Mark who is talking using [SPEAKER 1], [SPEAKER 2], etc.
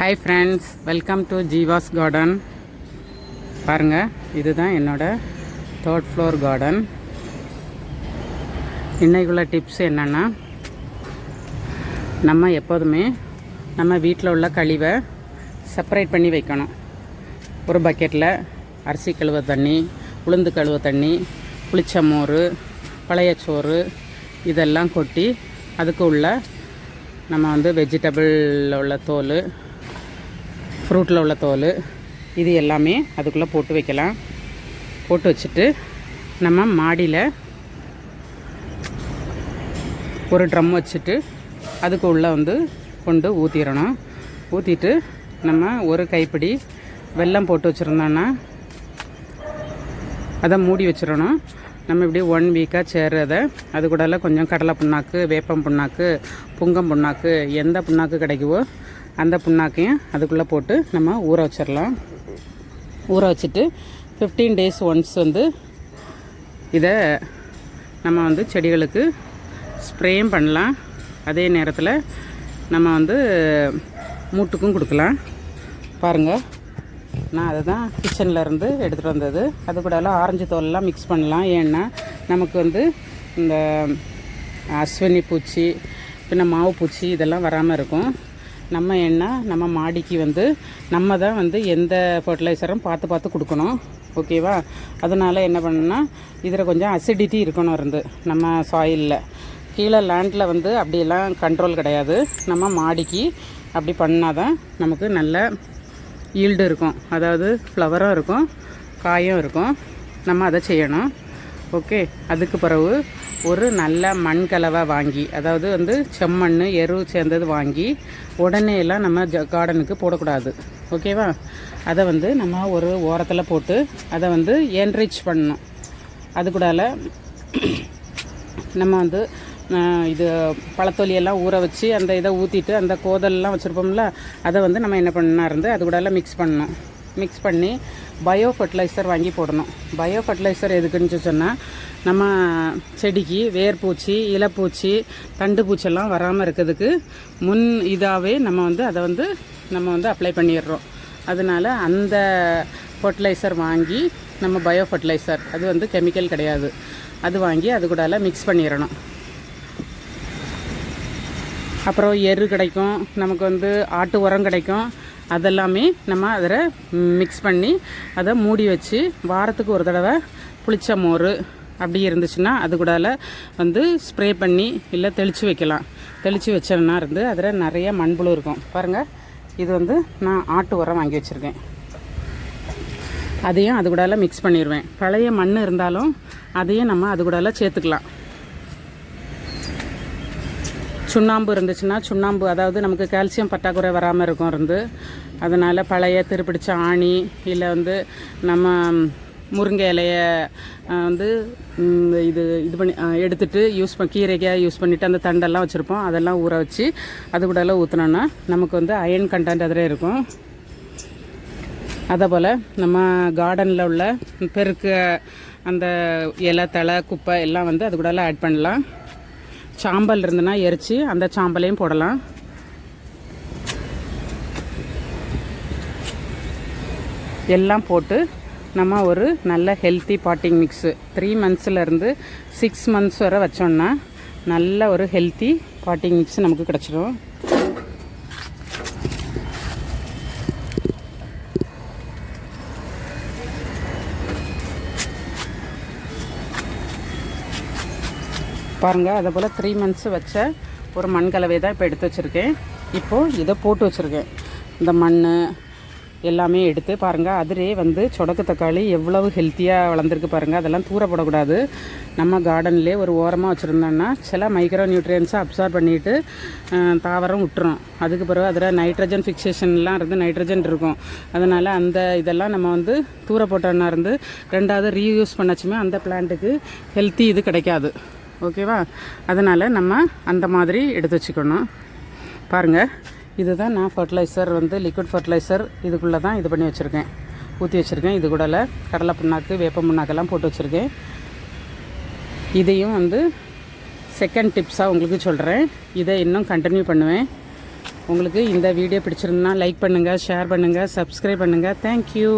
[SPEAKER 1] Hi friends welcome to Jeevas garden பாருங்கள் இதுதான் என்னோட தேர்ட் ஃப்ளோர் கார்டன் இன்னைக்குள்ள டிப்ஸ் என்னென்னா நம்ம எப்போதுமே நம்ம வீட்டில் உள்ள கழிவை செப்பரேட் பண்ணி வைக்கணும். ஒரு பக்கெட்டில் அரிசி கழுவ தண்ணி உளுந்து கழுவ தண்ணி புளிச்ச மோர் பழைய சோறு இதெல்லாம் கொட்டி அதுக்கு உள்ள நம்ம வந்து வெஜிடபிளில் உள்ள தோல் ஃப்ரூட்டில் உள்ள தோல் இது எல்லாமே அதுக்குள்ளே போட்டு வைக்கலாம். போட்டு வச்சுட்டு நம்ம மாடியில் ஒரு ட்ரம் வச்சுட்டு அதுக்கு உள்ளே வந்து கொண்டு ஊற்றிடணும் ஊற்றிட்டு நம்ம ஒரு கைப்பிடி வெல்லம் போட்டு வச்சுருந்தோன்னா அதை மூடி வச்சிடணும். நம்ம இப்படி ஒன் வீக்காக சேர்றதை அது கூடல கொஞ்சம் கடலை புண்ணாக்கு வேப்பம் புண்ணாக்கு புங்கம் புண்ணாக்கு எந்த புண்ணாக்கு கிடைக்குவோ அந்த புண்ணாக்கையும் அதுக்குள்ளே போட்டு நம்ம ஊற வச்சிடலாம். ஊற வச்சுட்டு ஃபிஃப்டீன் டேஸ் ஒன்ஸ் வந்து இதை நம்ம வந்து செடிகளுக்கு ஸ்ப்ரேயும் பண்ணலாம். அதே நேரத்தில் நம்ம வந்து மூட்டுக்கும் கொடுக்கலாம். பாருங்கள் நான் அதை தான் கிச்சனில் இருந்து எடுத்துகிட்டு வந்தது. அது கூட எல்லாம் ஆரஞ்சு தோலெல்லாம் மிக்ஸ் பண்ணலாம். ஏன்னா நமக்கு வந்து இந்த அஸ்வினி பூச்சி பின்ன மாவு பூச்சி இதெல்லாம் வராமல் இருக்கும். நம்ம என்ன நம்ம மாடிக்கு வந்து நம்ம தான் வந்து எந்த ஃபர்டிலைசரும் பார்த்து பார்த்து கொடுக்கணும். ஓகேவா அதனால் என்ன பண்ணணும்னா இதில் கொஞ்சம் அசிடிட்டி இருக்கணும் இருந்து நம்ம சாயிலில் கீழே லேண்டில் வந்து அப்படியெல்லாம் கண்ட்ரோல் கிடையாது. நம்ம மாடிக்கு அப்படி பண்ணால் தான் நமக்கு நல்ல ஈல்டு இருக்கும். அதாவது ஃப்ளவரும் இருக்கும் காயும் இருக்கும். நம்ம அதை செய்யணும். ஓகே அதுக்கு பிறகு ஒரு நல்ல மண் கலவை வாங்கி அதாவது வந்து செம்மண் எரு சேர்ந்தது வாங்கி உடனே எல்லாம் நம்ம ஜ கார்டனுக்கு போடக்கூடாது. ஓகேவா? அதை வந்து நம்ம ஒரு ஓரத்தில் போட்டு அதை வந்து என்ரிச் பண்ணணும். அது கூடால நம்ம வந்து இது பழத்தொலியெல்லாம் ஊற வச்சு அந்த இதை ஊற்றிட்டு அந்த கோதல்லாம் வச்சுருப்போம்ல அதை வந்து நம்ம என்ன பண்ணா இருந்து அது கூடலாம் மிக்ஸ் பண்ணணும். மிக்ஸ் பண்ணி பயோ ஃபர்டிலைசர் வாங்கி போடணும். பயோ ஃபர்டிலைசர் எதுக்குன்னு சொன்னால் நம்ம செடிக்கு வேர்பூச்சி இலைப்பூச்சி தண்டு பூச்செல்லாம் வராமல் இருக்கிறதுக்கு முன் இதாகவே நம்ம வந்து அதை வந்து நம்ம வந்து அப்ளை பண்ணிடுறோம். அதனால அந்த ஃபர்டிலைசர் வாங்கி நம்ம பயோ ஃபர்டிலைசர் அது வந்து கெமிக்கல் கிடையாது. அது வாங்கி அது கூட மிக்ஸ் பண்ணிடணும். அப்புறம் எரு கிடைக்கும் நமக்கு வந்து ஆட்டு உரம் கிடைக்கும். அதெல்லாமே நம்ம அதில் மிக்ஸ் பண்ணி அதை மூடி வச்சு வாரத்துக்கு ஒரு தடவை புளிச்ச மோர் அப்படி இருந்துச்சுன்னா அது கூடால வந்து ஸ்ப்ரே பண்ணி இல்லை தெளித்து வைக்கலாம். தெளித்து வச்சோம்னா இருந்து அதில் நிறைய மண்புழு இருக்கும். பாருங்கள் இது வந்து நான் ஆட்டு உரம் வாங்கி வச்சுருக்கேன். அதையும் அது கூடால மிக்ஸ் பண்ணிடுவேன். பழைய மண் இருந்தாலும் அதையும் நம்ம அது கூடால சேர்த்துக்கலாம். சுண்ணாம்பு இருந்துச்சுன்னா சுண்ணாம்பு அதாவது நமக்கு கால்சியம் பற்றாக்குறை வராமல் இருக்கும் இருந்து. அதனால் பழைய திருப்பிடிச்ச ஆணி இல்லை வந்து நம்ம முருங்கை இலைய வந்து இது இது பண்ணி எடுத்துட்டு யூஸ் பண்ண கீரைக்காக யூஸ் பண்ணிவிட்டு அந்த தண்டெல்லாம் வச்சுருப்போம். அதெல்லாம் ஊற வச்சு அது கூட எல்லாம் ஊற்றினோன்னா நமக்கு வந்து அயன் கண்டென்ட் அதில் இருக்கும். அதே போல் நம்ம கார்டனில் உள்ள பெருக்க அந்த இலை தழை குப்பை எல்லாம் வந்து அது கூடலாம் ஆட் பண்ணலாம். சாம்பல் இருந்துன்னா எரித்து அந்த சாம்பலையும் போடலாம். எல்லாம் போட்டு நம்ம ஒரு நல்ல ஹெல்த்தி பாட்டிங் மிக்ஸு த்ரீ மந்த்ஸ்லேருந்து சிக்ஸ் மந்த்ஸ் வரை வச்சோன்னா நல்ல ஒரு ஹெல்த்தி பாட்டிங் மிக்ஸ் நமக்கு கிடச்சிடும் பாருங்கள் அதை போல் த்ரீ மந்த்ஸ் வச்ச ஒரு மண் கலவை தான் இப்போ எடுத்து வச்சுருக்கேன். இப்போது இதை போட்டு வச்சுருக்கேன். இந்த மண் எல்லாமே எடுத்து பாருங்கள் அதிலே வந்து சொடக்கு தக்காளி எவ்வளவு ஹெல்த்தியாக வளர்ந்துருக்கு பாருங்கள் அதெல்லாம் தூர போடக்கூடாது நம்ம கார்டன்லேயே ஒரு ஓரமாக வச்சுருந்தோம்னா சில மைக்ரோ நியூட்ரியன்ஸை அப்சார்ப் பண்ணிட்டு தாவரம் விட்டுரும் அதுக்கு பிறகு அதில் நைட்ரஜன் ஃபிக்சேஷன்லாம் இருந்து நைட்ரஜன் இருக்கும். அதனால் அந்த இதெல்லாம் நம்ம வந்து தூர போட்டோன்னா இருந்து ரெண்டாவது ரீயூஸ் பண்ணச்சுமே அந்த பிளான்ட்டுக்கு ஹெல்த்தி இது கிடைக்காது. ஓகேவா? அதனால் நம்ம அந்த மாதிரி எடுத்து வச்சுக்கணும். பாருங்கள் இதுதான் நான் ஃபர்டிலைசர் வந்து லிக்விட் ஃபர்டிலைசர் இதுக்குள்ளே தான் இது பண்ணி வச்சுருக்கேன். ஊற்றி வச்சுருக்கேன். இது கூடல கடலை புண்ணாக்கு வேப்ப புண்ணாக்கெல்லாம் போட்டு வச்சுருக்கேன். இதையும் வந்து செகண்ட் டிப்ஸாக உங்களுக்கு சொல்கிறேன் இதை இன்னும் கண்டினியூ பண்ணுவேன். உங்களுக்கு இந்த வீடியோ பிடிச்சிருந்தா லைக் பண்ணுங்கள் ஷேர் பண்ணுங்கள் சப்ஸ்கிரைப் பண்ணுங்கள் தேங்க்யூ